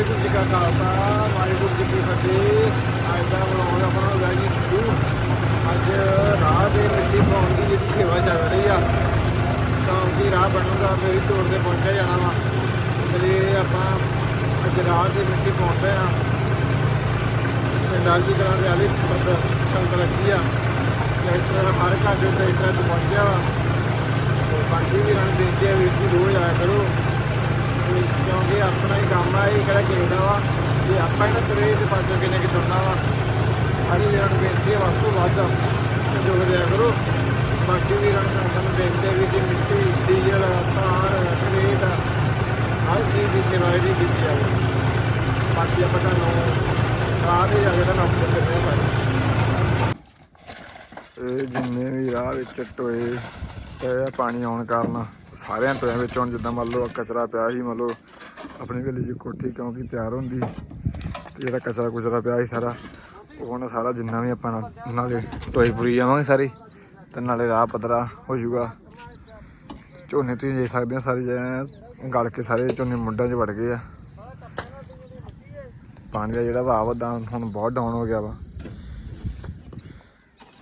ਵਾਹਿਗੁਰੂ ਜੀ ਕਾ ਖਾਲਸਾ, ਵਾਹਿਗੁਰੂ ਜੀ ਕੀ ਫਤਿਹ। ਅੱਜ ਦਾ ਵਲੋਗ ਆਪਣਾ ਹੋ ਜੀ ਸ਼ੁਰੂ। ਅੱਜ ਰਾਹ ਦੇ ਮਿੱਟੀ ਪਾਉਣ ਦੀ ਜਿਹੜੀ ਸੇਵਾ ਚੱਲ ਰਹੀ ਆ, ਤਾਂ ਕਿ ਰਾਹ ਬਣੂਗਾ ਮੇਰੀ ਤੋੜ ਤੇ ਪਹੁੰਚਿਆ ਜਾਣਾ ਵਾ। ਤੇ ਆਪਾਂ ਅੱਜ ਰਾਹ ਦੇ ਮਿੱਟੀ ਪਾਉਂਦੇ ਆ। ਪਿੰਡਾਂ ਦੀ ਤਰ੍ਹਾਂ ਦੇ ਆਲੇ ਸੰਤ ਲੱਗੀ ਆ। ਟਰੈਕਟਰ ਹਰ ਘਰ ਦੇ ਟਰੈਕਟਰ ਪਹੁੰਚਿਆ ਵਾ। ਤੇ ਬਾਕੀ ਵੀ ਰਣ ਬੇਨਤੀ ਆ ਵੀਰ ਰੋਜ਼ ਆਇਆ ਕਰੋ। ਕਿਉਂਕਿ ਆਪਣਾ ਹੀ ਕੰਮ ਆ, ਇਹ ਕਿਹੜਾ ਕਿਸੇ ਵਾ। ਜੇ ਆਪਾਂ ਇਹਨਾਂ ਤੁਰੇ ਤੇ ਪਾਸੋਂ ਕਿੰਨੇ ਕਿ ਤੁਰਨਾ ਵਾ। ਸਾਰੇ ਵੀਰਾਂ ਬੇਨਤੀ ਹੈ ਵੱਧ ਤੋਂ ਵੱਧ ਸਹਿਯੋਗ ਦਿਆ ਕਰੋ। ਬਾਕੀ ਵੀਰਾਂ ਨੂੰ ਸਾਨੂੰ ਬੇਨਤੀ ਵੀ ਜੀ ਮਿੱਟੀ, ਡੀਜ਼ਲ, ਤਾਰ, ਕਰੇਟ, ਹਰ ਚੀਜ਼ ਦੀ ਸੇਵਾ ਜਿਹੜੀ ਕੀਤੀ ਜਾਵੇ। ਬਾਕੀ ਆਪਾਂ ਤੁਹਾਨੂੰ ਰਾਹ ਦੇ ਜਾ ਕੇ ਤੁਹਾਨੂੰ ਅਪਡੇਟ ਦਿੰਦੇ ਹਾਂ ਸਾਰੇ ਇਹ ਜਿੰਨੇ ਵੀ ਰਾਹ ਵਿੱਚ ਟੋਏ ਤੇ ਪਾਣੀ ਆਉਣ ਕਾਰਨ ਸਾਰਿਆਂ ਟੋਇਆਂ ਵਿੱਚ ਹੁਣ ਜਿੱਦਾਂ ਮੰਨ ਲਓ ਕਚਰਾ ਪਿਆ ਸੀ, ਮੰਨ ਲਓ ਆਪਣੀ ਵੇਲੇ 'ਚ ਕੋਠੀ ਕਿਉਂਕਿ ਤਿਆਰ ਹੁੰਦੀ ਤੇ ਜਿਹੜਾ ਕਚਰਾ ਕੁਚਰਾ ਪਿਆ ਸੀ ਸਾਰਾ, ਉਹ ਹੁਣ ਸਾਰਾ ਜਿੰਨਾ ਵੀ ਆਪਾਂ ਨਾਲੇ ਟੋਏ ਪੂਰੀ ਜਾਵਾਂਗੇ ਸਾਰੀ, ਤੇ ਨਾਲੇ ਰਾਹ ਪਤਰਾ ਹੋ ਜਾਊਗਾ। ਝੋਨੇ ਤੁਸੀਂ ਦੇਖ ਸਕਦੇ ਆ ਸਾਰੇ ਜਣੇ, ਗਲ ਕੇ ਸਾਰੇ ਝੋਨੇ ਮੁੱਢਾਂ 'ਚ ਵੜ ਗਏ ਆ। ਪਾਣੀ ਦਾ ਜਿਹੜਾ ਵਹਾਅ ਵਾ ਹੁਣ ਬਹੁਤ ਡਾਊਨ ਹੋ ਗਿਆ ਵਾ।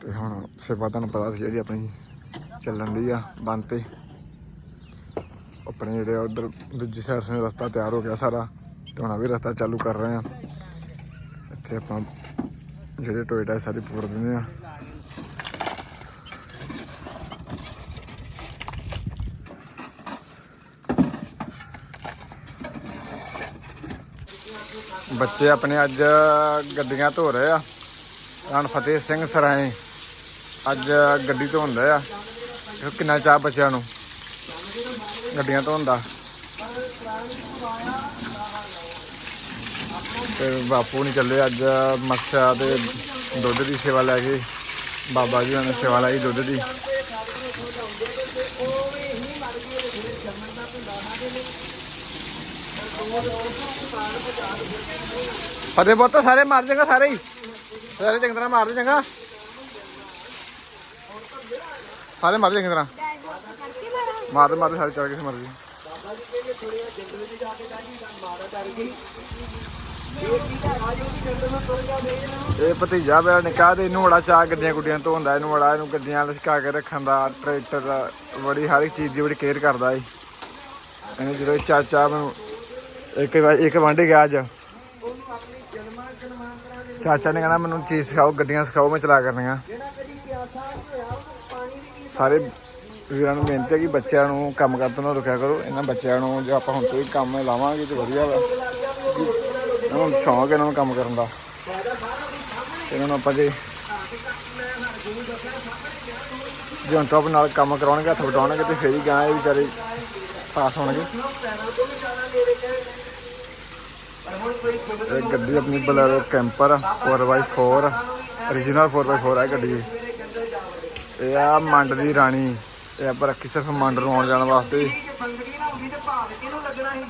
ਤੇ ਹੁਣ ਸੇਵਾ ਤੁਹਾਨੂੰ ਪਤਾ ਸੀ ਜਿਹੜੀ ਆਪਣੀ ਚੱਲਣ ਦੀ ਆ, ਬੰਦ ਤੇ। ਆਪਣੇ ਜਿਹੜੇ ਉਧਰ ਦੂਜੀ ਸਾਈਡ ਤੋਂ ਰਸਤਾ ਤਿਆਰ ਹੋ ਗਿਆ ਸਾਰਾ ਤੇ ਹੁਣ ਆ ਵੀ ਰਸਤਾ ਚਾਲੂ ਕਰ ਰਹੇ ਆ ਇੱਥੇ ਆਪਾਂ ਜਿਹੜੇ ਟੋਇਟਾ ਸਾਰੇ ਪੂਰ ਦਿੰਦੇ ਆ ਬੱਚੇ ਆਪਣੇ ਅੱਜ ਗੱਡੀਆਂ ਧੋ ਰਹੇ ਆ ਰਣ ਫਤਿਹ ਸਿੰਘ ਸਰਾਏ ਅੱਜ ਗੱਡੀ ਧੋਂਦੇ ਆ ਕਿੰਨਾ ਚਾਹ ਬੱਚਿਆਂ ਨੂੰ ਗੱਡੀਆਂ ਧੋਣ ਦਾ ਤੇ ਬਾਪੂ ਨਹੀਂ ਚੱਲੇ ਅੱਜ ਮੱਛਾ ਤੇ ਦੁੱਧ ਦੀ ਸੇਵਾ ਲੈ ਕੇ, ਬਾਬਾ ਜੀ ਨੇ ਸੇਵਾ ਲਈ ਦੁੱਧ ਦੀ। ਫਤਿਹ ਪੁੱਤ, ਸਾਰੇ ਮਾਰ ਜਾਗਾ, ਸਾਰੇ ਹੀ। ਸਾਰੇ ਚੰਗੀ ਤਰ੍ਹਾਂ ਮਾਰ ਦੇ ਚੰਗਾ। ਸਾਰੇ ਮਾਰ ਦੇ ਚੰਗੀ ਤਰ੍ਹਾਂ। ਮਾਰ ਦੇ ਮਾਰ ਦੇ, ਸਾਰੇ ਚੜ ਕੇ ਮਰ ਜੀ ਇਹ ਭਤੀਜਾ ਮੇਰਾ ਨਿਕਾਹ ਤੇ ਇਹਨੂੰ ਬੜਾ ਚਾਹ ਗੱਡੀਆਂ ਗੁੱਡੀਆਂ ਧੋਂਦਾ, ਇਹਨੂੰ ਬੜਾ ਇਹਨੂੰ ਗੱਡੀਆਂ ਲਸ਼ਕਾ ਕੇ ਰੱਖਣ ਦਾ, ਟਰੈਕਟਰ ਦਾ, ਬੜੀ ਹਰ ਇੱਕ ਚੀਜ਼ ਦੀ ਬੜੀ ਕੇਅਰ ਕਰਦਾ ਏ ਇਹਨੇ ਜਦੋਂ ਇਹ ਚਾਚਾ ਮੈਨੂੰ ਇੱਕ ਵਾਰ, ਇੱਕ ਵਾਂਡੇ ਗਿਆ ਅੱਜ। ਚਾਚਾ ਨੇ ਕਹਿਣਾ, ਮੈਨੂੰ ਚੀਜ਼ ਸਿਖਾਓ, ਗੱਡੀਆਂ ਸਿਖਾਓ, ਮੈਂ ਚਲਾ ਕਰਨੀਆਂ। ਸਾਰੇ ਵੀਰਾਂ ਨੂੰ ਬੇਨਤੀ ਹੈ ਕਿ ਬੱਚਿਆਂ ਨੂੰ ਕੰਮ ਕਰਨ ਨਾਲ ਨਾ ਕਰੋ। ਇਹਨਾਂ ਬੱਚਿਆਂ ਨੂੰ ਜੇ ਆਪਾਂ ਹੁਣ ਤੋਂ ਹੀ ਕੰਮ ਲਾਵਾਂਗੇ ਤੇ ਵਧੀਆ ਵਾ। ਇਹਨਾਂ ਨੂੰ ਸ਼ੌਂਕ ਹੈ ਇਹਨਾਂ ਨੂੰ ਕੰਮ ਕਰਨ ਦਾ। ਤੇ ਇਹਨਾਂ ਨੂੰ ਆਪਾਂ ਜੇ ਜੇ ਹੁਣ ਤੋਂ ਨਾਲ ਕੰਮ ਕਰਾਉਣਗੇ, ਹੱਥ ਵਟਾਉਣਗੇ ਤੇ ਫੇਰ ਹੀ ਗਾਂ ਇਹ ਵਿਚਾਰੇ ਪਾਸ ਹੋਣਗੇ। ਇਹ ਗੱਡੀ ਆਪਣੀ Bolero camper 4x4 origignal 4x4 ਹੈ ਗੱਡੀ ਇਹ। ਇਹ ਆ ਮੰਡ ਦੀ ਰਾਣੀ। ਇਹ ਆਪਾਂ ਰੱਖੀ ਸਿਰਫ ਮੰਡ ਨੂੰ ਆਉਣ ਜਾਣ ਵਾਸਤੇ।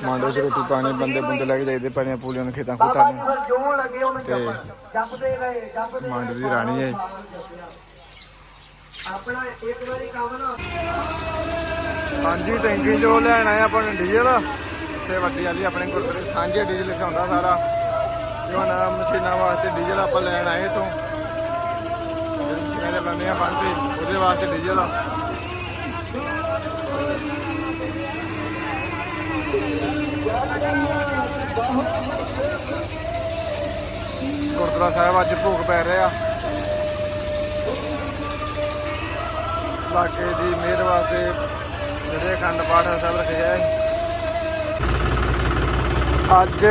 ਮੰਡ ਵਿੱਚ ਰੋਟੀ ਪਾਣੀ ਬੰਦੇ ਬੰਦੇ ਲੈ ਕੇ ਜਾਈਦੇ ਪਾਣੀਆਂ ਪੂਲੀਆਂ ਨੂੰ ਖੇਤਾਂ ਖੂਤਾਂ ਨੂੰ। ਤੇ ਮੰਡ ਦੀ ਰਾਣੀ ਹੈ। ਹਾਂਜੀ ਟੈਂਕੀ ਜੋ ਲੈਣ ਆਏ ਆਪਾਂ ਨੇ ਡੀਜ਼ਲ। ਤੇ ਵੱਡੀ ਵਾਲੀ ਆਪਣੇ ਗੁਰਦੁਆਰੇ ਸਾਂਝੇ ਡੀਜ਼ਲ ਲਿਖਾਉਂਦਾ ਸਾਰਾ। ਹੁਣ ਮਸ਼ੀਨਾਂ ਵਾਸਤੇ ਡੀਜ਼ਲ ਆਪਾਂ ਲੈਣ ਆਏ ਤੋਂ। ਮਸ਼ੀਨਾਂ ਦੇ ਬੰਦੇ ਆ ਬੰਦੇ ਉਹਦੇ ਵਾਸਤੇ ਡੀਜ਼ਲ ਆ। ਗੁਰਦੁਆਰਾ ਸਾਹਿਬ ਅੱਜ ਭੋਗ ਪੈ ਰਿਹਾ ਲਾਗੇ ਦੀ ਮਿਹਰ ਵਾਸਤੇ ਜਿਹੜੇ ਅਖੰਡ ਪਾਠ ਸਾਹਿਬ ਰੱਖੇ ਗਏ ਅੱਜ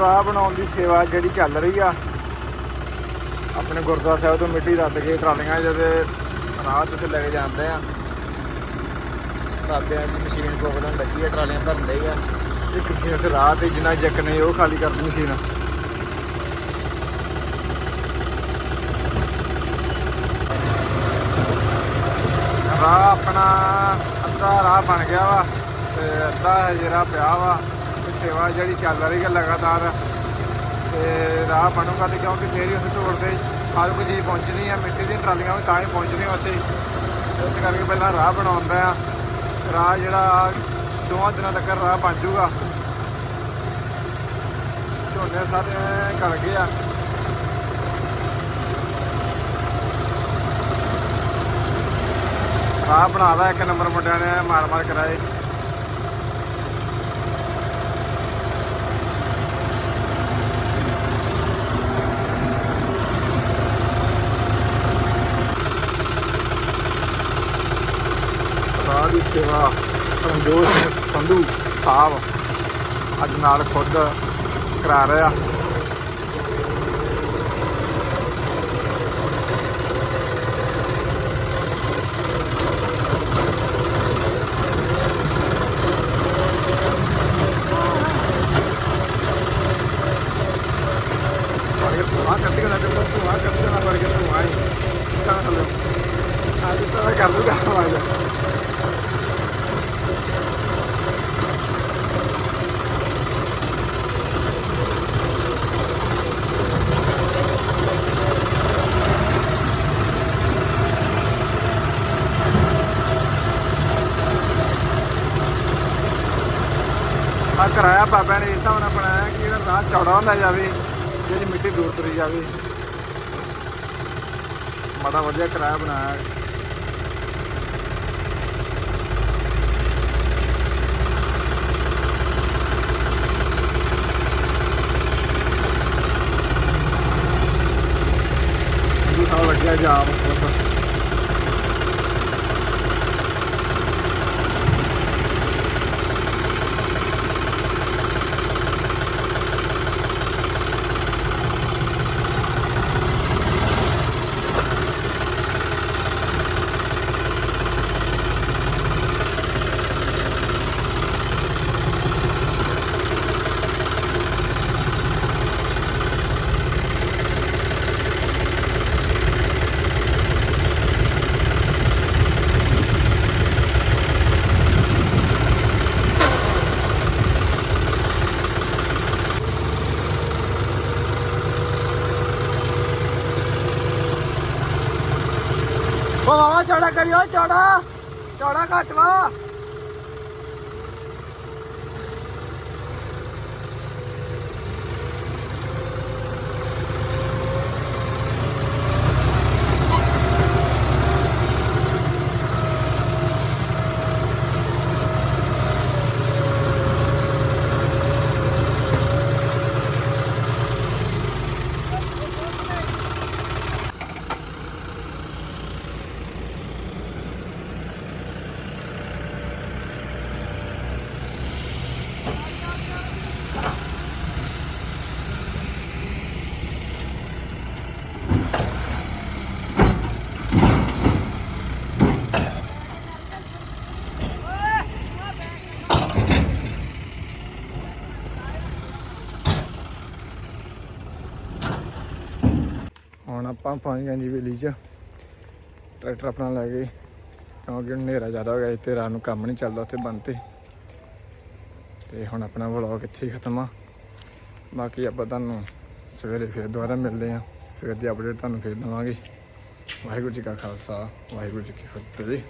ਰਾਹ ਬਣਾਉਣ ਦੀ ਸੇਵਾ ਜਿਹੜੀ ਚੱਲ ਰਹੀ ਆ, ਆਪਣੇ ਗੁਰਦੁਆਰਾ ਸਾਹਿਬ ਤੋਂ ਮਿੱਟੀ ਰੱਦ ਕੇ ਟਰਾਲੀਆਂ ਜਿਹਦੇ ਰਾਹ ਤੇ ਲੈ ਕੇ ਜਾਂਦੇ ਆ। ਰਾਤਿਆਂ ਦੀ ਮਸ਼ੀਨ ਕੋਕੜਨ ਲੱਗੀ ਆ, ਟਰਾਲੀਆਂ ਭਰਨ ਲਈ ਆ। ਇੱਕ ਮਸ਼ੀਨ ਤੇ ਰਾਹ ਤੇ ਜਿੰਨਾ ਜੱਕ ਨੇ ਉਹ ਖਾਲੀ ਕਰਦੀ ਮਸ਼ੀਨ। ਰਾਹ ਆਪਣਾ ਅੱਧਾ ਰਾਹ ਬਣ ਗਿਆ ਵਾ ਤੇ ਅੱਧਾ ਜਿਹੜਾ ਪਿਆ ਵਾ ਸੇਵਾ ਜਿਹੜੀ ਚੱਲ ਰਹੀ ਹੈ ਲਗਾਤਾਰ। ਤੇ ਰਾਹ ਬਣੂਗਾ ਤੇ ਕਿਉਂਕਿ ਫੇਰ ਹੀ ਉੱਥੇ ਤੋੜਦੇ ਹਰ ਕੋਈ ਚੀਜ਼ ਪਹੁੰਚਣੀ ਆ, ਮਿੱਟੀ ਦੀਆਂ ਟਰਾਲੀਆਂ ਵੀ ਤਾਂ ਹੀ ਪਹੁੰਚਣੀਆਂ ਉੱਥੇ। ਇਸ ਕਰਕੇ ਪਹਿਲਾਂ ਰਾਹ ਬਣਾਉਂਦਾ ਆ। ਰਾਹ ਜਿਹੜਾ ਦੋਵਾਂ ਦਿਨਾਂ ਤੱਕ ਰਾਹ ਬਣ ਜੂਗਾ ਝੋਨੇ ਸਾਰੇ ਗਲ ਗਏ ਆ। ਰਾਹ ਬਣਾਦਾ ਇੱਕ ਨੰਬਰ ਮੁੰਡਿਆਂ ਨੇ ਮਾਰ ਮਾਰ ਕਰਾਏ ਰਾਹ ਦੀ ਸੇਵਾ ਰਣਜੋਤ ਸਿੰਘ ਸੰਧੂ ਸਾਹਿਬ ਅੱਜ ਨਾਲ ਖੁਦ ਕਰਾ ਰਿਹਾ ਵਰਗੇ ਧੂਆਂ ਕੱਢੀ ਨਾ ਚੱਲੋ ਧੂਆਂ ਕੱਢੀ ਨਾ ਵਰਗੇ ਧੂਆਂ ਹੀ ਤਾਂ ਹਲੋ ਅੱਜ ਤਾਂ ਮੈਂ ਕਰ ਲੂਗਾ ਆਵਾਜ਼ ਆ ਕਰਾਇਆ ਬਾਬਾ ਨੇ ਇਸ ਹਿਸਾਬ ਨਾਲ ਬਣਾਇਆ ਕਿ ਇਹਦਾ ਰਾਹ ਚੌੜਾ ਹੁੰਦਾ ਜਾਵੇ, ਜਿਹੜੀ ਮਿੱਟੀ ਦੂਰ ਤਰੀ ਜਾਵੇ। ਬੜਾ ਵਧੀਆ ਕਰਾਇਆ ਬਣਾਇਆ। ਇਹ ਤਾਂ ਲੱਗਿਆ ਜਾਮ ਬਹੁਤ ਓ ਮਾਮਾ ਚੌੜਾ ਕਰਿਓ ਚੌੜਾ। ਚੌੜਾ ਘੱਟ ਵਾ ਹੁਣ ਆਪਾਂ ਪਹੁੰਚ ਗਏ ਜੀ ਵੇਲੀ 'ਚ। ਟਰੈਕਟਰ ਆਪਣਾ ਲੈ ਗਏ। ਕਿਉਂਕਿ ਹਨੇਰਾ ਜ਼ਿਆਦਾ ਹੋ ਗਿਆ ਸੀ ਤੇ ਰਾਤ ਨੂੰ ਕੰਮ ਨਹੀਂ ਚੱਲਦਾ ਉੱਥੇ ਬੰਦ ਤੇ। ਤੇ ਹੁਣ ਆਪਣਾ ਵਲੌਗ ਇੱਥੇ ਹੀ ਖਤਮ ਆ। ਬਾਕੀ ਆਪਾਂ ਤੁਹਾਨੂੰ ਸਵੇਰੇ ਫਿਰ ਦੁਬਾਰਾ ਮਿਲਦੇ ਆ। ਸਵੇਰ ਦੀ ਅਪਡੇਟ ਤੁਹਾਨੂੰ ਫਿਰ ਦਵਾਂਗੇ। ਵਾਹਿਗੁਰੂ ਜੀ ਕਾ ਖਾਲਸਾ, ਵਾਹਿਗੁਰੂ ਜੀ ਕੀ ਫਤਿਹ। ਜੀ